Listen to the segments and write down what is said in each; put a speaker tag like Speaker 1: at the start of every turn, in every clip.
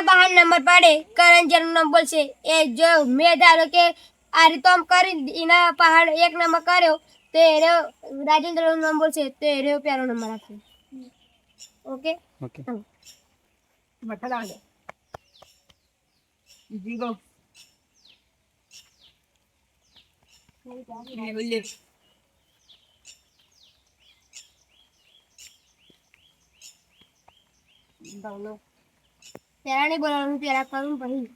Speaker 1: જેના બહાર નંબર પડે કરંજન નામ બોલશે. એ જો મેં ધારો કે આ રીતે આમ કરી એના પહાડ એક નંબર કર્યો તો એને રાજેન્દ્ર નામ બોલશે તો એને પહેલો નંબર આપશે ઓકે?
Speaker 2: ઓકે.
Speaker 3: બઠા લાગે બીજી ગો. બોલે
Speaker 1: પહેલા નહીં બોલવાનું પેલા કરું પછી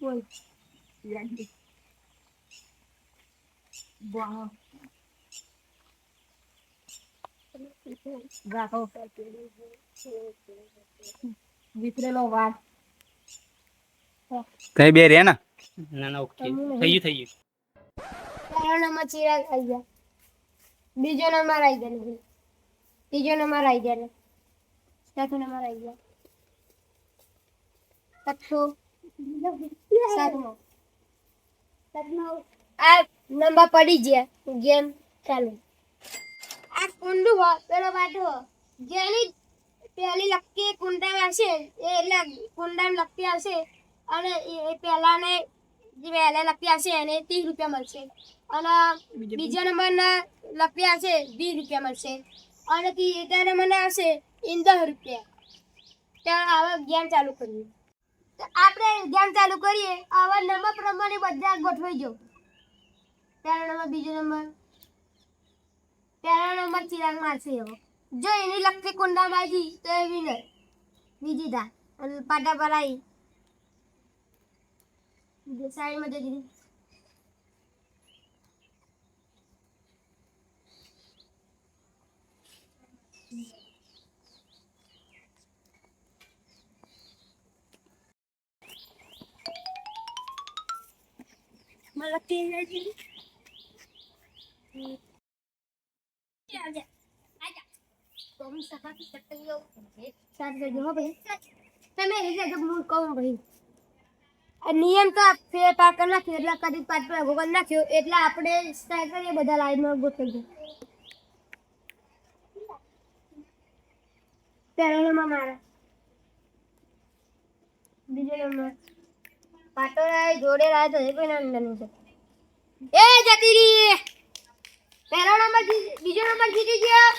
Speaker 1: બોલ.
Speaker 3: વિતરેલો
Speaker 2: બે ના? ના ઓકે. થઈ ગયું થઈ ગયું.
Speaker 1: પહેલો નંબર ચિરાગ આવી ગયા. બીજો નંબર આવી ગયા. ત્રીજો નંબર આવી ગયા. ચોથો નંબર આવી ગયા. છઠ્ઠો સાતમો આ નંબર પડી ગયા. ગેમ ચાલુ. આ કુંડું હો પેલો બાટો જેની પહેલી લકી કુંડા આવશે એ એટલે કુંડા લકી આવશે. અને એ એ પહેલાને જે પહેલા લકી હશે એને ત્રીસ રૂપિયા મળશે. અને બીજા નંબરના લકી હશે વીસ રૂપિયા મળશે. અને ત્રીજા નંબરના હશે એને દસ રૂપિયા. ત્યાં હવે ગેમ ચાલુ કરીએ તો આપણે ગેમ ચાલુ કરીએ. આવા નંબર પ્રમાણે બધા ગોઠવાઈ જાઓ પહેલો નંબર બીજો નંબર પહેલો નંબર ચિરાગ મારશે એવો. જો એની લખતી કુંડા માજી તો એ વિનર બીજી દા અને પાટા પર આવી. સાઈડમાં જઈ દીધી ભાઈ. આ નિયમ તો ફેરફાર ફેર પાક કરી નાખ્યો એટલે કદી પાટ પર ગોગલ નાખ્યો એટલે આપણે સ્ટાર્ટ કરીએ બધા લાઈનમાં ગોઠવી પહેલો નંબર મારા. બીજો નંબર. પાટો રાય જોડે રાય તો કોઈ નામ નહીં છે. એ જતી રહી પહેલો નંબર બીજો નંબર જીતી ગયો.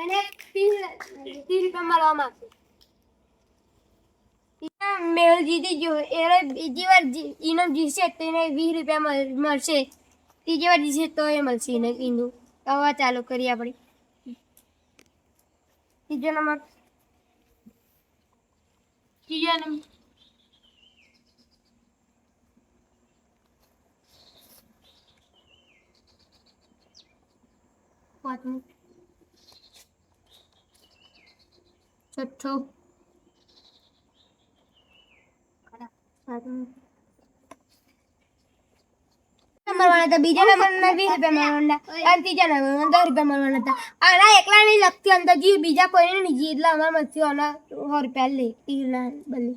Speaker 1: અને ત્રીસ રૂપિયા મળવામાં મેળ જીતી ગયો. એને બીજી વાર ઇનામ જીતશે તો એને વીસ રૂપિયા મળશે. ત્રીજી વાર જીતશે તો એ મળશે એને ઈનું હવે ચાલુ કરીએ આપણે. ત્રીજો નંબર. ત્રીજો નંબર. પાંચમું છઠ્ઠો. સાતમું હતા, બીજા નંબરના વીસ રૂપિયા મળવાના હતા અને ત્રીજા નંબરના રૂપિયા મળવાના હતા. આના એકલા નહીં લગતી અંદર જી બીજા કોઈને જીત એટલે અમારા મતથી આના સો રૂપિયા લે બદલે